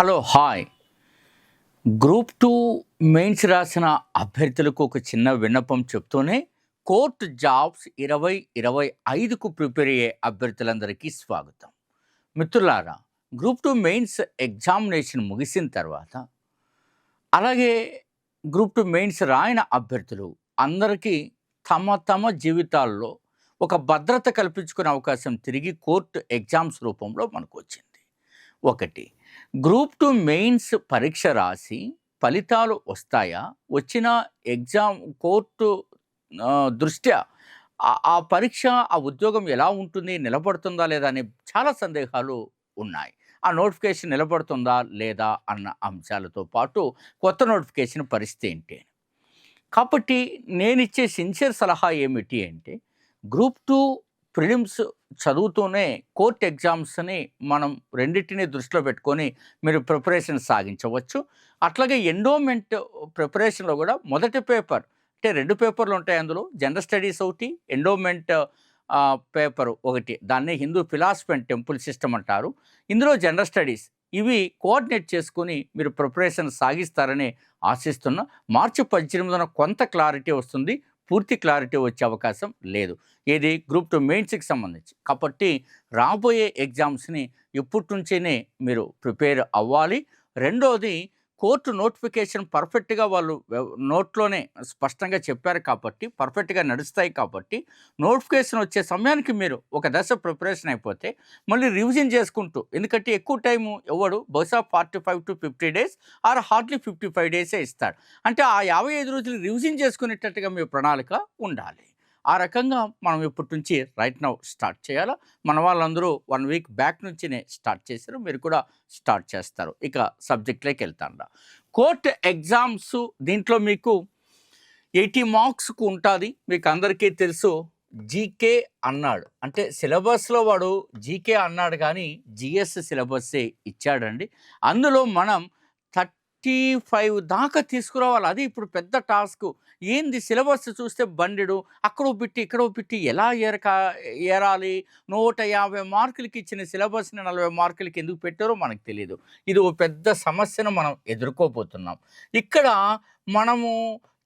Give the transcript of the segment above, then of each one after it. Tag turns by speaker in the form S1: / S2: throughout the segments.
S1: Hello hi. Group two mains రాసిన అభ్యర్థులకు ఒక చిన్న విన్నపం చెప్తూనే కోర్ట్ జాబ్స్ ఇరవై ఇరవై ఐదుకు ప్రిపేర్ అయ్యే అభ్యర్థులందరికీ స్వాగతం. మిత్రులారా గ్రూప్ టూ మెయిన్స్ ఎగ్జామినేషన్ ముగిసిన తర్వాత అలాగే గ్రూప్ టూ మెయిన్స్ రాయన అభ్యర్థులు అందరికీ తమ తమ జీవితాల్లో ఒక భద్రత కల్పించుకునే అవకాశం తిరిగి కోర్టు ఎగ్జామ్స్ రూపంలో మనకు వచ్చింది. ఒకటి గ్రూప్ టూ మెయిన్స్ పరీక్ష రాసి ఫలితాలు వస్తాయా? వచ్చిన ఎగ్జామ్ కోర్టు దృష్ట్యా ఆ- పరీక్ష ఆ ఉద్యోగం ఎలా ఉంటుంది? నిలబడుతుందా లేదా అనే చాలా సందేహాలు ఉన్నాయి. ఆ నోటిఫికేషన్ నిలబడుతుందా లేదా అన్న అంశాలతో పాటు కొత్త నోటిఫికేషన్ పరిస్థితి ఏంటి? కాబట్టి నేను ఇచ్చే సిన్సియర్ సలహా ఏమిటి అంటే గ్రూప్ టూ ప్రిలిమ్స్ చదువుతూనే కోర్ట్ ఎగ్జామ్స్ని మనం రెండింటిని దృష్టిలో పెట్టుకొని మీరు ప్రిపరేషన్ సాగించవచ్చు. అట్లాగే ఎండోమెంట్ ప్రిపరేషన్లో కూడా మొదటి పేపర్ అంటే రెండు పేపర్లు ఉంటాయి అందులో. జనరల్ స్టడీస్ ఒకటి ఎండోమెంట్ పేపర్ ఒకటి. దాన్ని Hindu philosophy and temple system అంటారు. ఇందులో జనరల్ స్టడీస్ ఇవి కోఆర్డినేట్ చేసుకుని మీరు ప్రిపరేషన్ సాగిస్తారని ఆశిస్తున్నా. మార్చి పద్దెనిమిదిన కొంత క్లారిటీ వస్తుంది. పూర్తి క్లారిటీ వచ్చే అవకాశం లేదు. ఇది గ్రూప్ టూ మెయిన్స్కి సంబంధించి. కాబట్టి రాబోయే ఎగ్జామ్స్ని ఇప్పటి నుంచేనే మీరు ప్రిపేర్ అవ్వాలి. రెండోది కోర్టు నోటిఫికేషన్ పర్ఫెక్ట్గా వాళ్ళు నోట్లోనే స్పష్టంగా చెప్పారు కాబట్టి పర్ఫెక్ట్గా నడుస్తాయి కాబట్టి నోటిఫికేషన్ వచ్చే సమయానికి మీరు ఒక దశ ప్రిపరేషన్ అయిపోతే మళ్ళీ రివిజన్ చేసుకుంటూ ఎందుకంటే ఎక్కువ టైము ఎవడు బహుశా forty five to fifty days or hardly fifty five డేసే ఇస్తాడు. అంటే ఆ యాభై ఐదు రోజులు రివిజన్ చేసుకునేటట్టుగా మీ ప్రణాళిక ఉండాలి. ఆ రకంగా మనం ఇప్పటి నుంచి రైట్ నౌ స్టార్ట్ చేయాలా? మన వాళ్ళందరూ వన్ వీక్ బ్యాక్ నుంచినే స్టార్ట్ చేశారు. మీరు కూడా స్టార్ట్ చేస్తారు. ఇక సబ్జెక్ట్లోకి వెళ్తాను కోర్ట్ ఎగ్జామ్స్ దీంట్లో మీకు ఎయిటీ మార్క్స్కు ఉంటుంది. మీకు అందరికీ తెలుసు. జీకే అన్నాడు. అంటే సిలబస్లో వాడు జీకే అన్నాడు కానీ జిఎస్ సిలబస్సే ఇచ్చాడండి. అందులో మనం థర్టీ ఫైవ్ దాకా తీసుకురావాలి. అది ఇప్పుడు పెద్ద టాస్క్. ఏంది సిలబస్ చూస్తే బండెడు అక్కడో పెట్టి ఇక్కడో పెట్టి ఎలా ఏరక ఏరాలి? నూట యాభై మార్కులకి ఇచ్చిన సిలబస్ని నలభై మార్కులకి ఎందుకు పెట్టారో మనకు తెలియదు ఇది ఓ పెద్ద సమస్యను మనం ఎదుర్కోబోతున్నాం. ఇక్కడ మనము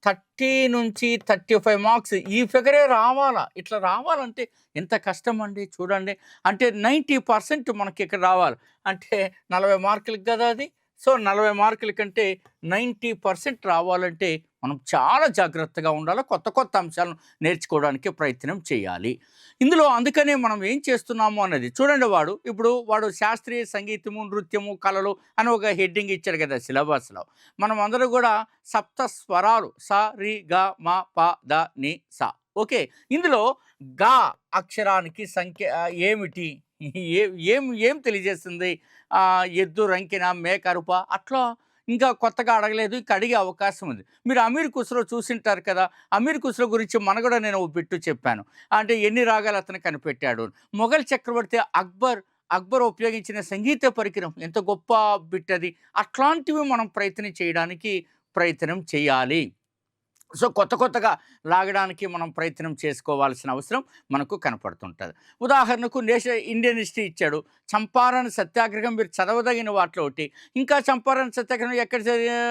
S1: థర్టీ నుంచి థర్టీ ఫైవ్ మార్క్స్ ఈ ఫిగరే రావాలా? ఇట్లా రావాలంటే ఎంత కష్టం అండి చూడండి. అంటే నైంటీ పర్సెంట్ మనకి ఇక్కడ రావాలి. అంటే నలభై మార్కులకి కదా అది? సో నలభై మార్కుల కంటే నైంటీ పర్సెంట్ రావాలంటే మనం చాలా జాగ్రత్తగా ఉండాలి కొత్త కొత్త అంశాలను నేర్చుకోవడానికి ప్రయత్నం చేయాలి. ఇందులో అందుకనే మనం ఏం చేస్తున్నాము అన్నది చూడండి వాడు. ఇప్పుడు వాడు శాస్త్రీయ సంగీతము నృత్యము కళలు అని ఒక హెడ్డింగ్ ఇచ్చారు కదా సిలబస్లో. మనం అందరూ కూడా సప్త స్వరాలు స రి గ మ ప ద ని స. ఓకే. ఇందులో గా అక్షరానికి సంఖ్య ఏమిటి? ఏ ఏం ఏం తెలియజేస్తుంది? ఎద్దు రంకిన మేకరుప అట్లా ఇంకా కొత్తగా అడగలేదు ఇంకా అడిగే అవకాశం ఉంది. మీరు అమీర్ కుస్రో చూసింటారు కదా అమీర్ కుస్రో గురించి మన కూడా నేను ఓ బిట్టు చెప్పాను. అంటే ఎన్ని రాగాలు అతను కనిపెట్టాడు? మొఘల్ చక్రవర్తి అక్బర్ అక్బర్ ఉపయోగించిన సంగీత పరికరం ఎంత గొప్ప బిట్ అది. అట్లాంటివి మనం ప్రయత్నం చేయడానికి ప్రయత్నం చేయాలి. సో కొత్త కొత్తగా లాగడానికి మనం ప్రయత్నం చేసుకోవాల్సిన అవసరం మనకు కనపడుతుంటుంది. ఉదాహరణకు నేష ఇండియన్ హిస్టరీ ఇచ్చాడు. చంపారణ సత్యాగ్రహం మీరు చదవదగిన వాటిలో ఒకటి. ఇంకా చంపారణ సత్యాగ్రహం ఎక్కడ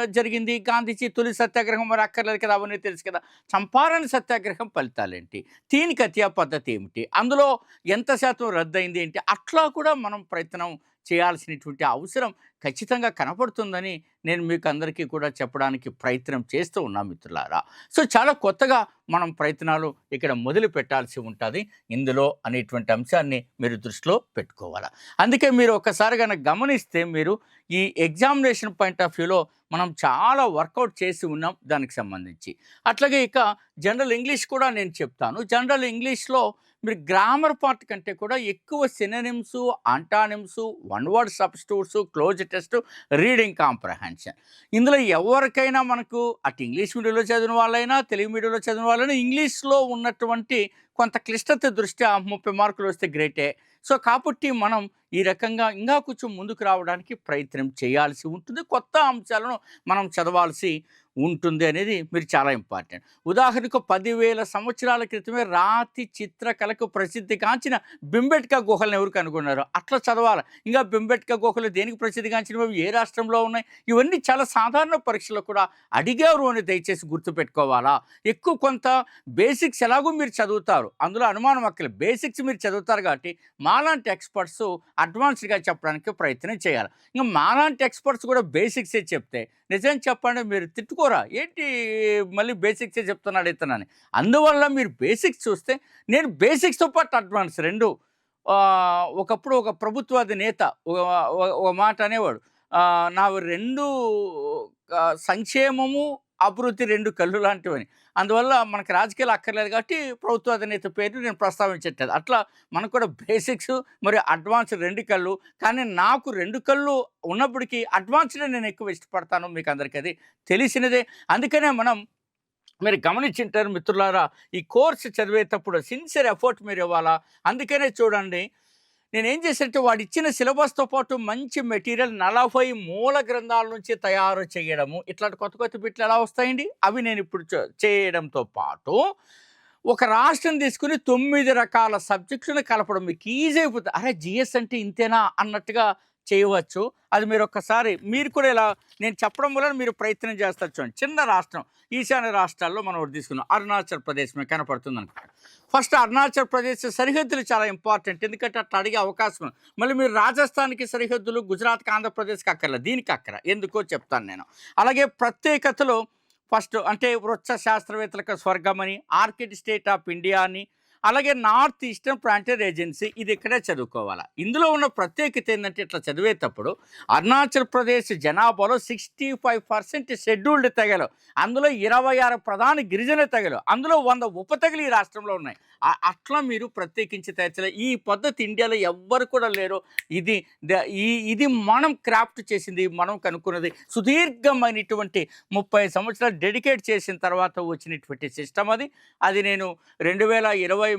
S1: జరిగింది? గాంధీజీ తొలి సత్యాగ్రహం మరి అక్కర్లేదు కదా అవన్నీ తెలుసు కదా. చంపారణ సత్యాగ్రహం ఫలితాలేంటి? తీని కథ్యా పద్ధతి ఏమిటి? అందులో ఎంత శాతం రద్దయింది ఏంటి? అట్లా కూడా మనం ప్రయత్నం చేయాల్సినటువంటి అవసరం ఖచ్చితంగా కనపడుతుందని నేను మీకు అందరికీ కూడా చెప్పడానికి ప్రయత్నం చేస్తూ ఉన్నా మిత్రులారా. సో చాలా కొత్తగా మనం ప్రయత్నాలు ఇక్కడ మొదలు పెట్టాల్సి ఉంటుంది. ఇందులో అనేటువంటి అంశాన్ని మీరు దృష్టిలో పెట్టుకోవాలి. అందుకే మీరు ఒకసారి కనుక గమనిస్తే మీరు ఈ ఎగ్జామినేషన్ పాయింట్ ఆఫ్ వ్యూలో మనం చాలా వర్కౌట్ చేసి ఉన్నాం దానికి సంబంధించి. అట్లాగే ఇక జనరల్ ఇంగ్లీష్ కూడా నేను చెప్తాను. జనరల్ ఇంగ్లీష్లో మీరు గ్రామర్ పార్ట్ కంటే కూడా ఎక్కువ synonyms antonyms one word substitutes cloze test reading comprehension. ఇందులో ఎవరికైనా మనకు అటు ఇంగ్లీష్ మీడియంలో చదివిన వాళ్ళైనా తెలుగు మీడియంలో చదివిన వాళ్ళైనా ఇంగ్లీష్లో ఉన్నటువంటి కొంత క్లిష్టత దృష్ట్యా ముప్పై మార్కులు వస్తే గ్రేటే. సో కాబట్టి మనం ఈ రకంగా ఇంకా కొంచెం ముందుకు రావడానికి ప్రయత్నం చేయాల్సి ఉంటుంది. కొత్త అంశాలను మనం చదవాల్సి ఉంటుంది అనేది మీరు చాలా ఇంపార్టెంట్. ఉదాహరణకు పదివేల సంవత్సరాల క్రితమే రాతి చిత్రకళకు ప్రసిద్ధిగాంచిన బింబెట్కా గుహలను ఎవరు కనుగొన్నారు? అట్లా చదవాలి? ఇంకా బింబెట్కా గుహలు దేనికి ప్రసిద్ధి కాంచినవి ఏ రాష్ట్రంలో ఉన్నాయి? ఇవన్నీ చాలా సాధారణ పరీక్షలు కూడా అడిగారు అని దయచేసి గుర్తుపెట్టుకోవాలా? ఎక్కువ కొంత బేసిక్స్ ఎలాగో మీరు చదువుతారు? అందులో అనుమానం అక్కలు బేసిక్స్ మీరు చదువుతారు కాబట్టి మాలాంటి ఎక్స్పర్ట్స్ అడ్వాన్స్డ్గా చెప్పడానికి ప్రయత్నం చేయాలి. ఇంకా మాలాంటి ఎక్స్పర్ట్స్ కూడా బేసిక్సే చెప్తే నిజం చెప్పండి మీరు చెప్పుకోరా ఏంటి మళ్ళీ బేసిక్సే చెప్తున్నాడు ఇతనని. అందువల్ల మీరు బేసిక్స్ చూస్తే నేను బేసిక్స్తో పాటు అడ్వాన్స్ రెండు. ఒకప్పుడు ఒక ప్రభుత్వాది నేత ఒక మాట అనేవాడు. నా రెండు సంక్షేమము అభివృద్ధి రెండు కళ్ళు లాంటివని. అందువల్ల మనకి రాజకీయాలు అక్కర్లేదు కాబట్టి ప్రభుత్వ అధినేత పేరు నేను ప్రస్తావించట్లేదు. అట్లా మనకు కూడా బేసిక్స్ మరియు అడ్వాన్స్ రెండు కళ్ళు. కానీ నాకు రెండు కళ్ళు ఉన్నప్పటికీ అడ్వాన్స్డే నేను ఎక్కువ ఇష్టపడతాను మీకు అందరికీ అది తెలిసినదే. అందుకనే మనం మీరు గమనించింటారు మిత్రులారా ఈ కోర్సు చదివేటప్పుడు సిన్సియర్ ఎఫర్ట్ మీరు ఇవ్వాలా? అందుకనే చూడండి నేను ఏం చేశానంటే వాడు ఇచ్చిన సిలబస్తో పాటు మంచి మెటీరియల్ నలభై మూల గ్రంథాల నుంచి తయారు చేయడము. ఇట్లాంటి కొత్త కొత్త బిట్లు ఎలా వస్తాయండి? అవి నేను ఇప్పుడు చేయడంతో పాటు ఒక రాష్ట్రం తీసుకుని తొమ్మిది రకాల సబ్జెక్టులను కలపడం మీకు ఈజీ అయిపోతుంది. అరే జిఎస్ అంటే ఇంతేనా అన్నట్టుగా చేయవచ్చు. అది మీరు ఒక్కసారి మీరు కూడా ఇలా నేను చెప్పడం వల్ల మీరు ప్రయత్నం చేస్తారు చూడండి. చిన్న రాష్ట్రం ఈశాన్య రాష్ట్రాల్లో మనం తీసుకున్నాం. అరుణాచల్ ప్రదేశ్ మీకు కనపడుతుంది అనుకో ఫస్ట్ అరుణాచల్ ప్రదేశ్ సరిహద్దులు చాలా ఇంపార్టెంట్. ఎందుకంటే అట్లా అడిగే అవకాశం ఉంది. మళ్ళీ మీరు రాజస్థాన్కి సరిహద్దులు గుజరాత్కి ఆంధ్రప్రదేశ్కి అక్కర్ల? దీనికి అక్కర? ఎందుకో చెప్తాను నేను. అలాగే ప్రత్యేకతలు ఫస్ట్ అంటే వృక్ష శాస్త్రవేత్తలకు స్వర్గమని ఆర్కిడ్ స్టేట్ ఆఫ్ ఇండియా అని అలాగే నార్త్ ఈస్టర్న్ ప్లాంటెడ్ ఏజెన్సీ ఇది ఇక్కడే చదువుకోవాలి. ఇందులో ఉన్న ప్రత్యేకత ఏంటంటే ఇట్లా చదివేటప్పుడు అరుణాచల్ ప్రదేశ్ జనాభాలో సిక్స్టీ ఫైవ్ పర్సెంట్ షెడ్యూల్డ్ తెగలు అందులో ఇరవై ఆరు ప్రధాన గిరిజన తెగలు అందులో వంద ఉపతెగలు ఈ రాష్ట్రంలో ఉన్నాయి. అట్లా మీరు ప్రత్యేకించి తయారు ఈ పద్ధతి ఇండియాలో ఎవ్వరు కూడా లేరు. ఇది ద- ఈ ఇది మనం క్రాఫ్ట్ చేసింది మనం కనుక్కున్నది. సుదీర్ఘమైనటువంటి ముప్పై సంవత్సరాలు డెడికేట్ చేసిన తర్వాత వచ్చినటువంటి సిస్టమ్ అది. అది నేను రెండు వేల ఇరవై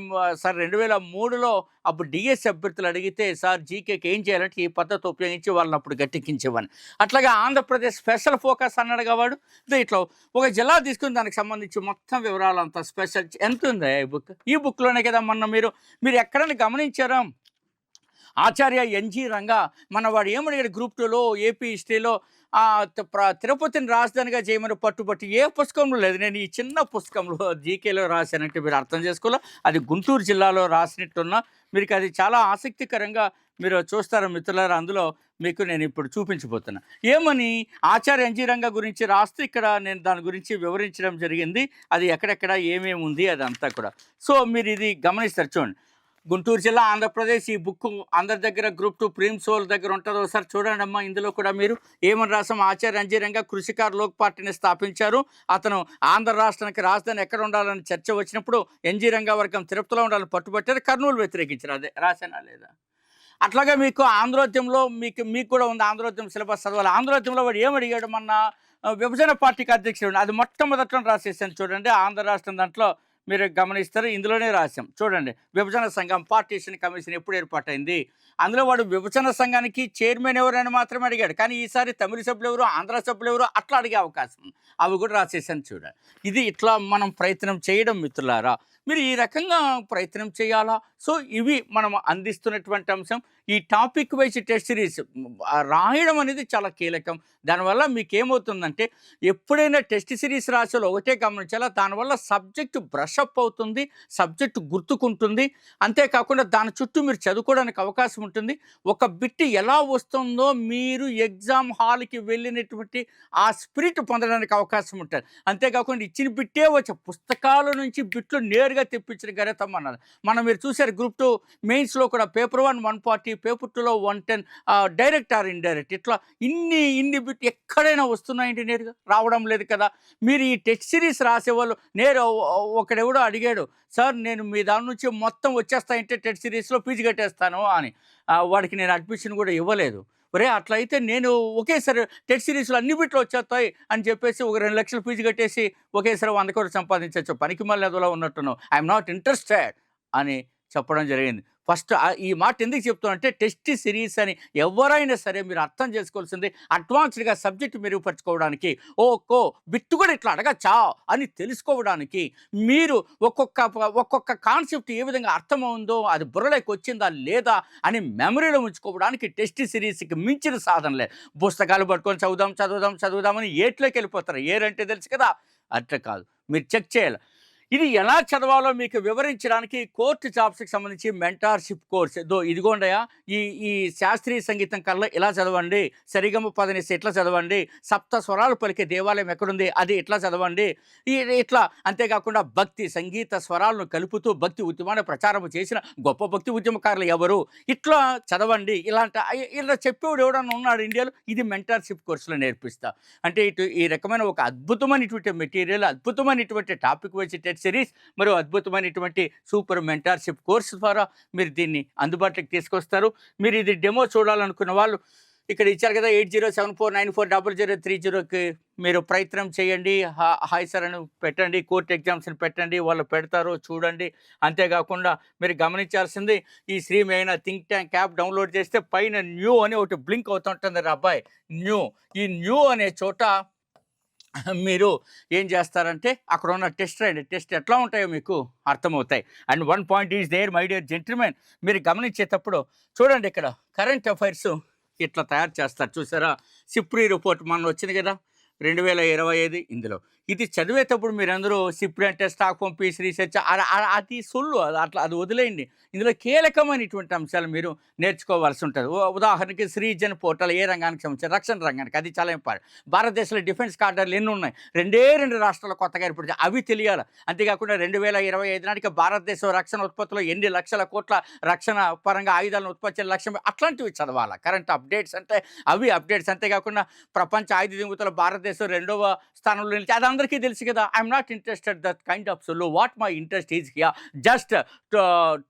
S1: సార్ రెండు వేల మూడులో అప్పుడు డిఎస్ అభ్యర్థులు అడిగితే సార్ జీకేకి ఏం చేయాలంటే ఈ పద్ధతి ఉపయోగించి వాళ్ళని అప్పుడు గట్టెక్కించేవాడిని. అట్లాగే ఆంధ్రప్రదేశ్ స్పెషల్ ఫోకస్ అన్నాడు వాడు. ఇట్లా ఒక జిల్లా తీసుకుని దానికి సంబంధించి మొత్తం వివరాలు అంత స్పెషల్ ఎంత ఉందా ఈ బుక్? ఈ బుక్లోనే కదా మొన్న మీరు మీరు ఎక్కడైనా గమనించారా? ఆచార్య ఎన్జి రంగా మన వాడు ఏమడిగాడు గ్రూప్ టూలో ఏపీ హిస్టరీలో ప్ర- తిరుపతిని రాజధానిగా చేయమని పట్టుబట్టి ఏ పుస్తకంలో లేదు. నేను ఈ చిన్న పుస్తకంలో జీకేలో రాశానంటే మీరు అర్థం చేసుకోవాలి? అది గుంటూరు జిల్లాలో రాసినట్టున్నా మీకు అది చాలా ఆసక్తికరంగా మీరు చూస్తారు మిత్రులారా? అందులో మీకు నేను ఇప్పుడు చూపించబోతున్నా. ఏమని? ఆచార్య ఎన్జి రంగా గురించి రాస్తూ ఇక్కడ నేను దాని గురించి వివరించడం జరిగింది. అది ఎక్కడెక్కడ ఏమేమి ఉంది అదంతా కూడా. సో మీరు ఇది గమనిస్తారు. చూడండి. గుంటూరు జిల్లా ఆంధ్రప్రదేశ్ ఈ బుక్ అందరి దగ్గర గ్రూప్ టూ ప్రేమ్ సోల్ దగ్గర ఉంటుంది ఒకసారి చూడండి అమ్మా. ఇందులో కూడా మీరు ఏమని రాసాం? ఆచార్య రంజీరంగా కృషికార్ లోక్ పార్టీని స్థాపించారు. అతను ఆంధ్ర రాష్ట్రానికి రాజధాని ఎక్కడ ఉండాలని చర్చ వచ్చినప్పుడు ఎన్జీ రంగా వర్గం తిరుపతిలో ఉండాలని పట్టుబట్టారు. కర్నూలు వ్యతిరేకించారు. అదే రాశానా లేదా? అట్లాగే మీకు ఆంధ్రోద్యంలో మీకు మీకు కూడా ఉంది ఆంధ్రోద్యం సిలబస్ చదవాలి. ఆంధ్రోద్యంలో వాడు ఏమడిగాడు మొన్న? విభజన పార్టీకి అధ్యక్షుడు. అది మొట్టమొదట్లో రాసేసాను చూడండి. ఆంధ్ర రాష్ట్రం దాంట్లో మీరు గమనిస్తారు ఇందులోనే రాశాం చూడండి విభజన సంఘం పార్టీషన్ కమిషన్ ఎప్పుడు ఏర్పాటైంది? అందులో వాడు విభజన సంఘానికి చైర్మన్ ఎవరని మాత్రమే అడిగాడు. కానీ ఈసారి తమిళ సభ్యులు ఎవరు ఆంధ్ర సభ్యులు ఎవరు అట్లా అడిగే అవకాశం ఉంది. అవి కూడా రాసేసాను చూడండి. ఇది ఇట్లా మనం ప్రయత్నం చేయడం మిత్రులారా. మీరు ఈ రకంగా ప్రయత్నం చేయాలా? సో ఇవి మనం అందిస్తున్నటువంటి అంశం. ఈ టాపిక్ వైజ్ టెస్ట్ సిరీస్ రాయడం అనేది చాలా కీలకం. దానివల్ల మీకు ఏమవుతుందంటే ఎప్పుడైనా టెస్ట్ సిరీస్ రాసేలో ఒకటే గమనించాలా? దానివల్ల సబ్జెక్టు బ్రష్ అప్ అవుతుంది సబ్జెక్టు గుర్తుకుంటుంది. అంతేకాకుండా దాని చుట్టూ మీరు చదువుకోవడానికి అవకాశం ఉంటుంది. ఒక బిట్ ఎలా వస్తుందో మీరు ఎగ్జామ్ హాల్కి వెళ్ళినటువంటి ఆ స్పిరిట్ పొందడానికి అవకాశం ఉంటుంది. అంతేకాకుండా ఇచ్చిన బిట్టే వచ్చే పుస్తకాల నుంచి బిట్లు నేరుగా తెప్పించిన ఘనత అన్నది మనం మీరు చూసారు గ్రూప్ టూ మెయిన్స్లో కూడా paper one one forty paper టూలో one ten direct or indirect ఇట్లా ఇన్ని ఇన్ని బిట్ ఎక్కడైనా వస్తున్నాయండి నేరుగా? రావడం లేదు కదా? మీరు ఈ టెస్ట్ సిరీస్ రాసేవాళ్ళు నేరు కూడా అడిగాడు సార్ నేను మీ దాని నుంచి మొత్తం వచ్చేస్తాయంటే టెట్ సిరీస్లో ఫీజు కట్టేస్తాను అని. వాడికి నేను అడ్మిషన్ కూడా ఇవ్వలేదు. ఒరే అట్లయితే నేను ఒకేసారి టెట్ సిరీస్లో అన్ని బిట్లు వచ్చేస్తాయి అని చెప్పేసి ఒక రెండు లక్షలు ఫీజు కట్టేసి ఒకేసారి వంద కోట్లు సంపాదించవచ్చు పనికి మళ్ళీ అదిలో ఉన్నట్టును ఐఎమ్ నాట్ ఇంట్రెస్టెడ్ అని చెప్పడం జరిగింది. ఫస్ట్ ఈ మాట ఎందుకు చెప్తానంటే టెస్ట్ సిరీస్ అని ఎవరైనా సరే మీరు అర్థం చేసుకోవాల్సింది. అడ్వాన్స్డ్గా సబ్జెక్ట్ మెరుగుపరచుకోవడానికి ఓకో బిట్టు కూడా ఇట్లా అడగచ్చా అని తెలుసుకోవడానికి మీరు ఒక్కొక్క ఒక్కొక్క కాన్సెప్ట్ ఏ విధంగా అర్థమవుందో అది బుర్రలోకి వచ్చిందా లేదా అని మెమరీలో ఉంచుకోవడానికి టెస్ట్ సిరీస్కి మించిన సాధనలే. పుస్తకాలు పట్టుకొని చదువుదాం చదువుదాం చదువుదామని ఏట్లోకి వెళ్ళిపోతారు ఏరంటే తెలుసు కదా? అట్లా కాదు. మీరు చెక్ చేయాలి. ఇది ఎలా చదవాలో మీకు వివరించడానికి కోర్టు జాబ్స్కి సంబంధించి మెంటార్షిప్ కోర్స్ దో ఇదిగోండయా ఈ ఈ శాస్త్రీయ సంగీతం కల్లా ఇలా చదవండి సరిగమ పదనిసి ఎట్లా చదవండి సప్త స్వరాలు పలికే దేవాలయం ఎక్కడుంది అది ఇట్లా చదవండి ఈ ఇట్లా అంతేకాకుండా భక్తి సంగీత స్వరాలను కలుపుతూ భక్తి ఉద్యమాన్ని ప్రచారం చేసిన గొప్ప భక్తి ఉద్యమకారులు ఎవరు? ఇట్లా చదవండి ఇలాంటి ఇలా చెప్పేవాడు ఎవడన్నా ఉన్నాడు ఇండియాలో? ఇది మెంటార్షిప్ కోర్సులో నేర్పిస్తా. అంటే ఇటు ఈ రకమైన ఒక అద్భుతమైనటువంటి మెటీరియల్ అద్భుతమైనటువంటి టాపిక్ వచ్చి టెట్ సిరీస్ మరియు అద్భుతమైనటువంటి సూపర్ మెంటార్షిప్ కోర్సు ద్వారా మీరు దీన్ని అందుబాటులోకి తీసుకొస్తారు. మీరు ఇది డెమో చూడాలనుకున్న వాళ్ళు ఇక్కడ ఇచ్చారు కదా eight zero seven four nine four double zero three జీరోకి మీరు ప్రయత్నం చేయండి. హాయ్ సార్ అని పెట్టండి కోర్ట్ ఎగ్జామ్స్ని పెట్టండి వాళ్ళు పెడతారు చూడండి. అంతేకాకుండా మీరు గమనించాల్సింది ఈ శ్రీ అయిన థింక్ ట్యాంక్ యాప్ డౌన్లోడ్ చేస్తే పైన న్యూ అని ఒకటి బ్లింక్ అవుతుంటుంది రా అబ్బాయి. న్యూ ఈ న్యూ అనే చోట మీరు ఏం చేస్తారంటే అక్కడ ఉన్న టెస్ట్ రండి. టెస్ట్ ఎట్లా ఉంటాయో మీకు అర్థమవుతాయి. And one point is there my dear gentlemen మీరు గమనించేటప్పుడు చూడండి ఇక్కడ కరెంట్ అఫైర్స్ ఇట్లా తయారు చేస్తారు. చూసారా? సిప్రీ రిపోర్ట్ మొన్న వచ్చింది కదా? రెండు వేల ఇరవై ఐదు ఇందులో. ఇది చదివేటప్పుడు మీరందరూ సిప్రి అంటే స్టాక్ హోమ్ పీస్ రీసెర్చ్ అది సొల్లు అట్లా అది వదిలేయండి. ఇందులో కీలకమైనటువంటి అంశాలు మీరు నేర్చుకోవాల్సి ఉంటుంది. ఉదాహరణకి శ్రీజన్ పోర్టల్ ఏ రంగానికి సంబంధించి రక్షణ రంగానికి అది చాలా ఇంపార్టెంట్. భారతదేశంలో డిఫెన్స్ కార్డర్లు ఎన్ని ఉన్నాయి? రెండే రెండు రాష్ట్రాలు కొత్తగా ఏర్పడి అవి తెలియాలి. అంతేకాకుండా రెండు వేల ఇరవై ఐదు నాటికి భారతదేశం రక్షణ ఉత్పత్తిలో ఎన్ని లక్షల కోట్ల రక్షణ పరంగా ఆయుధాలను ఉత్పత్తి చేయాలి లక్ష్యం అట్లాంటివి చదవాలి? కరెంట్ అప్డేట్స్ అంటే అవి అప్డేట్స్. అంతేకాకుండా ప్రపంచ ఆయుధ దిగుతల భారతదేశం రెండవ స్థానంలో నిలిచి అదంతా అందరికీ తెలుసు కదా I'm not interested that kind of solo what my interest is here just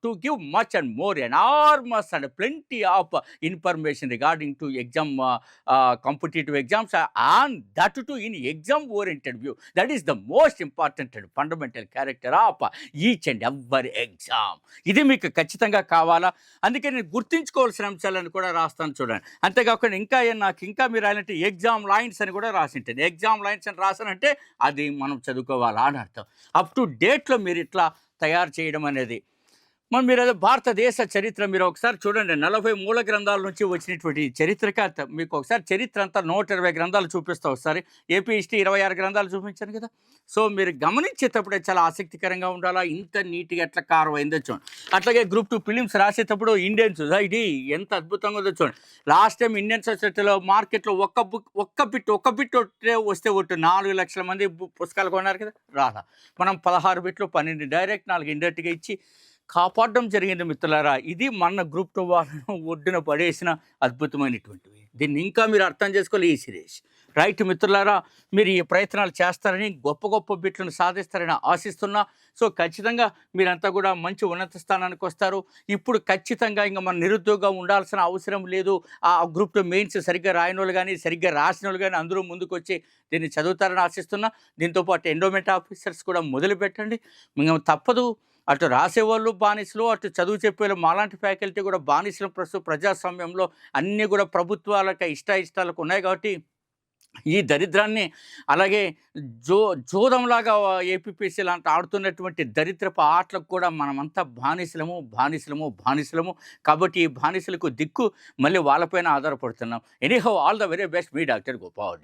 S1: to give much and more enormous and plenty of information regarding to exam competitive exams and that to in exam oriented view that is the most important and fundamental character of each and every exam ఇది మీకు ఖచ్చితంగా కావాలా? అందుకే నేను గుర్తుంచుకోవాల్సిన అంశాలను కూడా రాస్తాను చూడండి. అంతేకాకుండా ఇంకా నాకు ఇంకా మీరు అలాంటి ఎగ్జామ్ లైన్స్ అని కూడా రాసింటుంది ఎగ్జామ్ లైన్స్ అని రాసానంటే అది మనం చదువుకోవాలా అని అర్థం. అప్ టు డేట్లో మీరు ఇట్లా తయారు చేయడం అనేది మరి మీరు అదే భారతదేశ చరిత్ర మీరు ఒకసారి చూడండి. నలభై మూల గ్రంథాల నుంచి వచ్చినటువంటి చరిత్రక మీకు ఒకసారి చరిత్ర అంతా నూట ఇరవై గ్రంథాలు చూపిస్తా ఒకసారి. ఏపీ హిస్టరీ ఇరవై ఆరు గ్రంథాలు చూపించాను కదా. సో మీరు గమనించేటప్పుడే చాలా ఆసక్తికరంగా ఉండాలా? ఇంత నీట్గా ఎట్లా కారు అయిందో చూడండి. అట్లాగే గ్రూప్ టూ ఫిలిమ్స్ రాసేటప్పుడు ఇండియన్స్ ఇది ఎంత అద్భుతంగా ఉందో చూడండి. లాస్ట్ టైం ఇండియన్ సొసైటీలో మార్కెట్లో ఒక్క బుక్ ఒక్క బిట్ ఒక్క బిట్ ఒకటే వస్తే ఒట్టు నాలుగు లక్షల మంది పుస్తకాలు కొన్నారు కదా. రాదా మనం పదహారు బిట్లు పన్నెండు డైరెక్ట్ నాలుగు ఇండైరెక్ట్గా ఇచ్చి కాపాడడం జరిగింది మిత్రులారా. ఇది మన గ్రూప్ టూ వాళ్ళను ఒడ్డున పడేసిన అద్భుతమైనటువంటివి. దీన్ని ఇంకా మీరు అర్థం చేసుకోవాలి ఈ సిరీస్. రైట్ మిత్రులారా మీరు ఈ ప్రయత్నాలు చేస్తారని గొప్ప గొప్ప బిట్లను సాధిస్తారని ఆశిస్తున్నా. సో ఖచ్చితంగా మీరంతా కూడా మంచి ఉన్నత స్థానానికి వస్తారు. ఇప్పుడు ఖచ్చితంగా ఇంకా మన నిరుద్యోగం ఉండాల్సిన అవసరం లేదు. ఆ గ్రూప్లో మెయిన్స్ సరిగ్గా రాయని వాళ్ళు కానీ సరిగ్గా రాసిన వాళ్ళు కానీ అందరూ ముందుకు వచ్చి దీన్ని చదువుతారని ఆశిస్తున్నా. దీంతో పాటు ఎండోమెంట్ ఆఫీసర్స్ కూడా మొదలుపెట్టండి. మేము తప్పదు అటు రాసేవాళ్ళు బానిసలు అటు చదువు చెప్పేవాళ్ళు మాలాంటి ఫ్యాకల్టీ కూడా బానిసలు ప్రస్తుతం ప్రజాస్వామ్యంలో అన్నీ కూడా ప్రభుత్వాలకు ఇష్ట ఇష్టాలకు ఉన్నాయి కాబట్టి ఈ దరిద్రాన్ని అలాగే జో జోదంలాగా ఏపీపీసీ లాంటి ఆడుతున్నటువంటి దరిద్రపు ఆటలకు కూడా మనమంతా బానిసలము బానిసలము బానిసలము కాబట్టి ఈ బానిసలకు దిక్కు మళ్ళీ వాళ్ళపైన ఆధారపడుతున్నాం. Anyhow all the very best. Me doctor Gopal